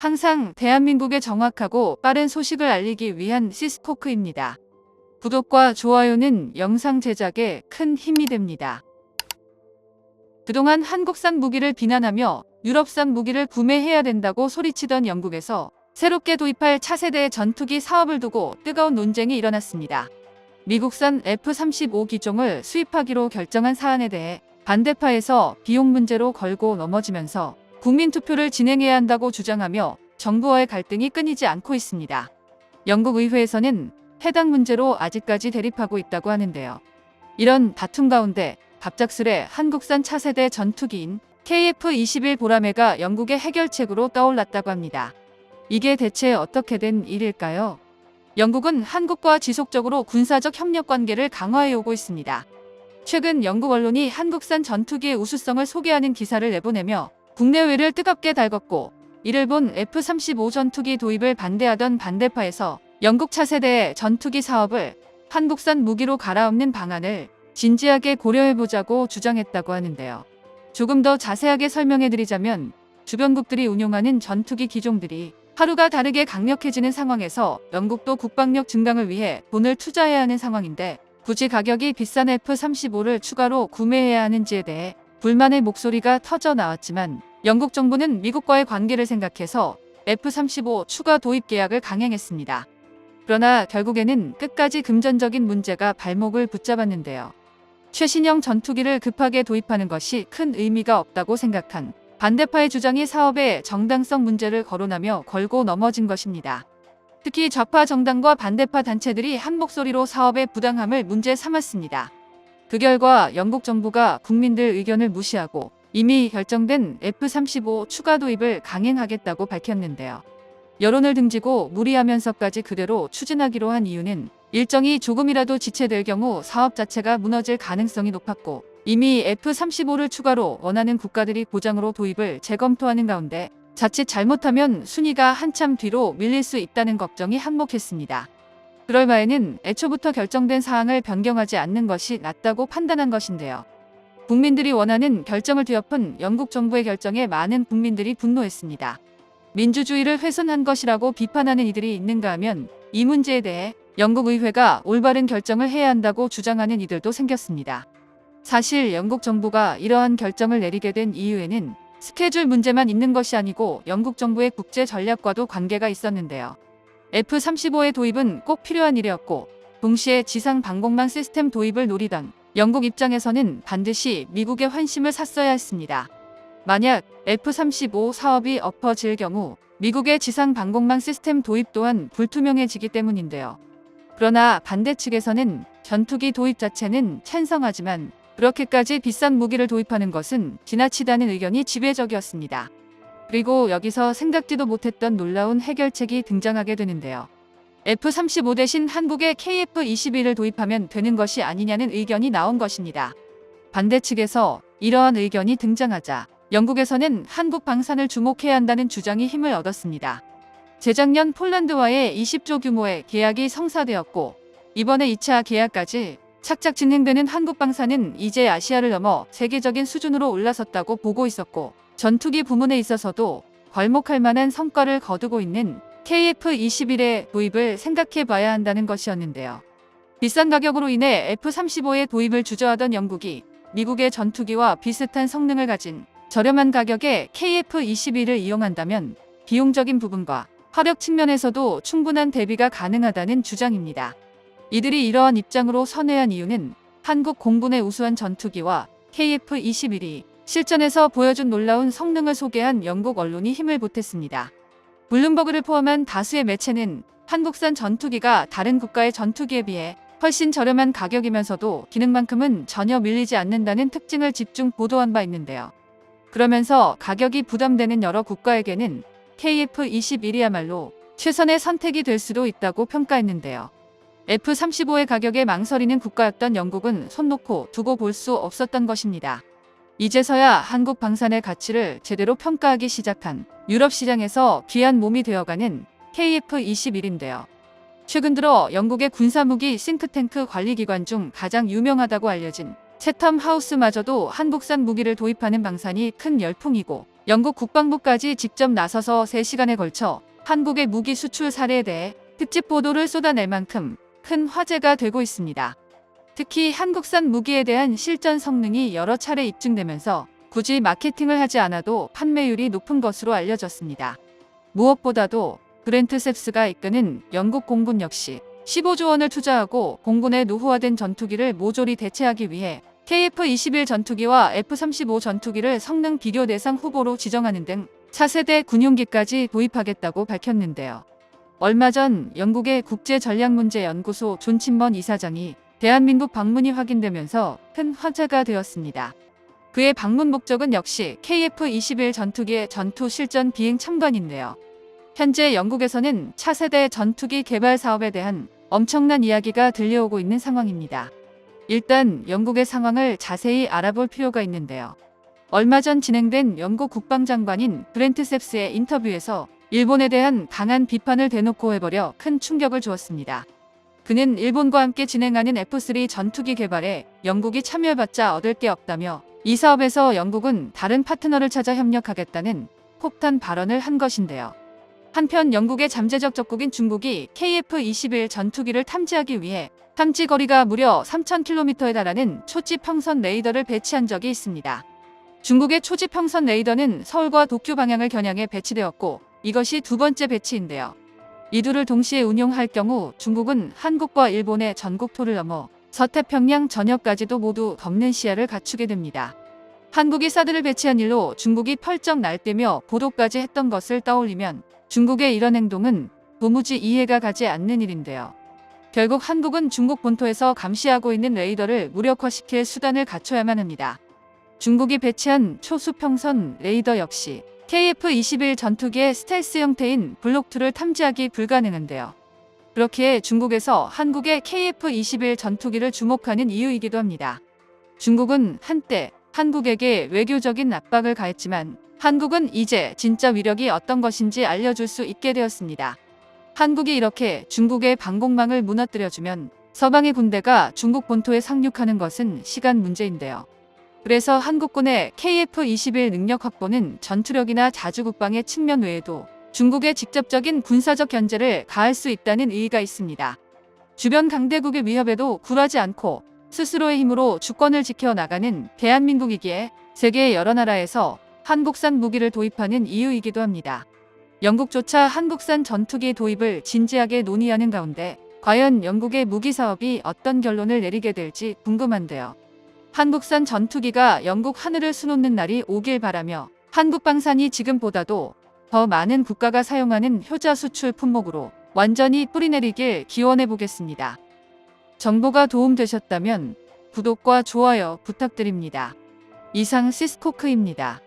항상 대한민국의 정확하고 빠른 소식을 알리기 위한 시스코크입니다. 구독과 좋아요는 영상 제작에 큰 힘이 됩니다. 그동안 한국산 무기를 비난하며 유럽산 무기를 구매해야 된다고 소리치던 영국에서 새롭게 도입할 차세대의 전투기 사업을 두고 뜨거운 논쟁이 일어났습니다. 미국산 F-35 기종을 수입하기로 결정한 사안에 대해 반대파에서 비용 문제로 걸고 넘어지면서 국민 투표를 진행해야 한다고 주장하며 정부와의 갈등이 끊이지 않고 있습니다. 영국 의회에서는 해당 문제로 아직까지 대립하고 있다고 하는데요. 이런 다툼 가운데 갑작스레 한국산 차세대 전투기인 KF-21 보라매가 영국의 해결책으로 떠올랐다고 합니다. 이게 대체 어떻게 된 일일까요? 영국은 한국과 지속적으로 군사적 협력 관계를 강화해 오고 있습니다. 최근 영국 언론이 한국산 전투기의 우수성을 소개하는 기사를 내보내며 국내외를 뜨겁게 달궜고 이를 본 F-35 전투기 도입을 반대하던 반대파에서 영국 차세대의 전투기 사업을 한국산 무기로 갈아엎는 방안을 진지하게 고려해보자고 주장했다고 하는데요. 조금 더 자세하게 설명해드리자면 주변국들이 운용하는 전투기 기종들이 하루가 다르게 강력해지는 상황에서 영국도 국방력 증강을 위해 돈을 투자해야 하는 상황인데 굳이 가격이 비싼 F-35를 추가로 구매해야 하는지에 대해 불만의 목소리가 터져 나왔지만 영국 정부는 미국과의 관계를 생각해서 F-35 추가 도입 계약을 강행했습니다. 그러나 결국에는 끝까지 금전적인 문제가 발목을 붙잡았는데요. 최신형 전투기를 급하게 도입하는 것이 큰 의미가 없다고 생각한 반대파의 주장이 사업의 정당성 문제를 거론하며 걸고 넘어진 것입니다. 특히 좌파 정당과 반대파 단체들이 한 목소리로 사업의 부당함을 문제 삼았습니다. 그 결과 영국 정부가 국민들 의견을 무시하고 이미 결정된 F-35 추가 도입을 강행하겠다고 밝혔는데요. 여론을 등지고 무리하면서까지 그대로 추진하기로 한 이유는 일정이 조금이라도 지체될 경우 사업 자체가 무너질 가능성이 높았고 이미 F-35를 추가로 원하는 국가들이 고장으로 도입을 재검토하는 가운데 자칫 잘못하면 순위가 한참 뒤로 밀릴 수 있다는 걱정이 한몫했습니다. 그럴 바에는 애초부터 결정된 사항을 변경하지 않는 것이 낫다고 판단한 것인데요. 국민들이 원하는 결정을 뒤엎은 영국 정부의 결정에 많은 국민들이 분노했습니다. 민주주의를 훼손한 것이라고 비판하는 이들이 있는가 하면 이 문제에 대해 영국 의회가 올바른 결정을 해야 한다고 주장하는 이들도 생겼습니다. 사실 영국 정부가 이러한 결정을 내리게 된 이유에는 스케줄 문제만 있는 것이 아니고 영국 정부의 국제 전략과도 관계가 있었는데요. F-35의 도입은 꼭 필요한 일이었고 동시에 지상 방공망 시스템 도입을 노리던 영국 입장에서는 반드시 미국의 환심을 샀어야 했습니다. 만약 F-35 사업이 엎어질 경우 미국의 지상 방공망 시스템 도입 또한 불투명해지기 때문인데요. 그러나 반대 측에서는 전투기 도입 자체는 찬성하지만 그렇게까지 비싼 무기를 도입하는 것은 지나치다는 의견이 지배적이었습니다. 그리고 여기서 생각지도 못했던 놀라운 해결책이 등장하게 되는데요. F-35 대신 한국의 KF-21을 도입하면 되는 것이 아니냐는 의견이 나온 것입니다. 반대 측에서 이러한 의견이 등장하자 영국에서는 한국 방산을 주목해야 한다는 주장이 힘을 얻었습니다. 재작년 폴란드와의 20조 규모의 계약이 성사되었고 이번에 2차 계약까지 착착 진행되는 한국 방산은 이제 아시아를 넘어 세계적인 수준으로 올라섰다고 보고 있었고 전투기 부문에 있어서도 괄목할 만한 성과를 거두고 있는 KF-21의 도입을 생각해 봐야 한다는 것이었는데요. 비싼 가격으로 인해 F-35의 도입을 주저하던 영국이 미국의 전투기와 비슷한 성능을 가진 저렴한 가격의 KF-21을 이용한다면 비용적인 부분과 화력 측면에서도 충분한 대비가 가능하다는 주장입니다. 이들이 이러한 입장으로 선회한 이유는 한국 공군의 우수한 전투기와 KF-21이 실전에서 보여준 놀라운 성능을 소개한 영국 언론이 힘을 보탰습니다. 블룸버그를 포함한 다수의 매체는 한국산 전투기가 다른 국가의 전투기에 비해 훨씬 저렴한 가격이면서도 기능만큼은 전혀 밀리지 않는다는 특징을 집중 보도한 바 있는데요. 그러면서 가격이 부담되는 여러 국가에게는 KF-21이야말로 최선의 선택이 될 수도 있다고 평가했는데요. F-35의 가격에 망설이는 국가였던 영국은 손 놓고 두고 볼 수 없었던 것입니다. 이제서야 한국 방산의 가치를 제대로 평가하기 시작한 유럽 시장에서 귀한 몸이 되어가는 KF-21인데요. 최근 들어 영국의 군사무기 싱크탱크 관리기관 중 가장 유명하다고 알려진 채텀 하우스마저도 한국산 무기를 도입하는 방산이 큰 열풍이고 영국 국방부까지 직접 나서서 3시간에 걸쳐 한국의 무기 수출 사례에 대해 특집 보도를 쏟아낼 만큼 큰 화제가 되고 있습니다. 특히 한국산 무기에 대한 실전 성능이 여러 차례 입증되면서 굳이 마케팅을 하지 않아도 판매율이 높은 것으로 알려졌습니다. 무엇보다도 브렌트 셉스가 이끄는 영국 공군 역시 15조 원을 투자하고 공군의 노후화된 전투기를 모조리 대체하기 위해 KF-21 전투기와 F-35 전투기를 성능 비교 대상 후보로 지정하는 등 차세대 군용기까지 도입하겠다고 밝혔는데요. 얼마 전 영국의 국제전략문제연구소 존 침먼 이사장이 대한민국 방문이 확인되면서 큰 화제가 되었습니다. 그의 방문 목적은 역시 KF-21 전투기의 전투 실전 비행 참관인데요. 현재 영국에서는 차세대 전투기 개발 사업에 대한 엄청난 이야기가 들려오고 있는 상황입니다. 일단 영국의 상황을 자세히 알아볼 필요가 있는데요. 얼마 전 진행된 영국 국방장관인 브렌트 셉스의 인터뷰에서 일본에 대한 강한 비판을 대놓고 해버려 큰 충격을 주었습니다. 그는 일본과 함께 진행하는 F3 전투기 개발에 영국이 참여해봤자 얻을 게 없다며 이 사업에서 영국은 다른 파트너를 찾아 협력하겠다는 폭탄 발언을 한 것인데요. 한편 영국의 잠재적 적국인 중국이 KF-21 전투기를 탐지하기 위해 탐지 거리가 무려 3,000km에 달하는 초지 평선 레이더를 배치한 적이 있습니다. 중국의 초지 평선 레이더는 서울과 도쿄 방향을 겨냥해 배치되었고 이것이 두 번째 배치인데요. 이 둘을 동시에 운용할 경우 중국은 한국과 일본의 전국토를 넘어 서태평양 전역까지도 모두 덮는 시야를 갖추게 됩니다. 한국이 사드를 배치한 일로 중국이 펄쩍 날뛰며 보도까지 했던 것을 떠올리면 중국의 이런 행동은 도무지 이해가 가지 않는 일인데요. 결국 한국은 중국 본토에서 감시하고 있는 레이더를 무력화시킬 수단을 갖춰야만 합니다. 중국이 배치한 초수평선 레이더 역시 KF-21 전투기의 스텔스 형태인 블록2를 탐지하기 불가능한데요. 그렇기에 중국에서 한국의 KF-21 전투기를 주목하는 이유이기도 합니다. 중국은 한때 한국에게 외교적인 압박을 가했지만 한국은 이제 진짜 위력이 어떤 것인지 알려줄 수 있게 되었습니다. 한국이 이렇게 중국의 방공망을 무너뜨려주면 서방의 군대가 중국 본토에 상륙하는 것은 시간 문제인데요. 그래서 한국군의 KF-21 능력 확보는 전투력이나 자주국방의 측면 외에도 중국의 직접적인 군사적 견제를 가할 수 있다는 의의가 있습니다. 주변 강대국의 위협에도 굴하지 않고 스스로의 힘으로 주권을 지켜 나가는 대한민국이기에 세계 여러 나라에서 한국산 무기를 도입하는 이유이기도 합니다. 영국조차 한국산 전투기 도입을 진지하게 논의하는 가운데 과연 영국의 무기 사업이 어떤 결론을 내리게 될지 궁금한데요. 한국산 전투기가 영국 하늘을 수놓는 날이 오길 바라며 한국 방산이 지금보다도 더 많은 국가가 사용하는 효자 수출 품목으로 완전히 뿌리내리길 기원해 보겠습니다. 정보가 도움되셨다면 구독과 좋아요 부탁드립니다. 이상 시스코크입니다.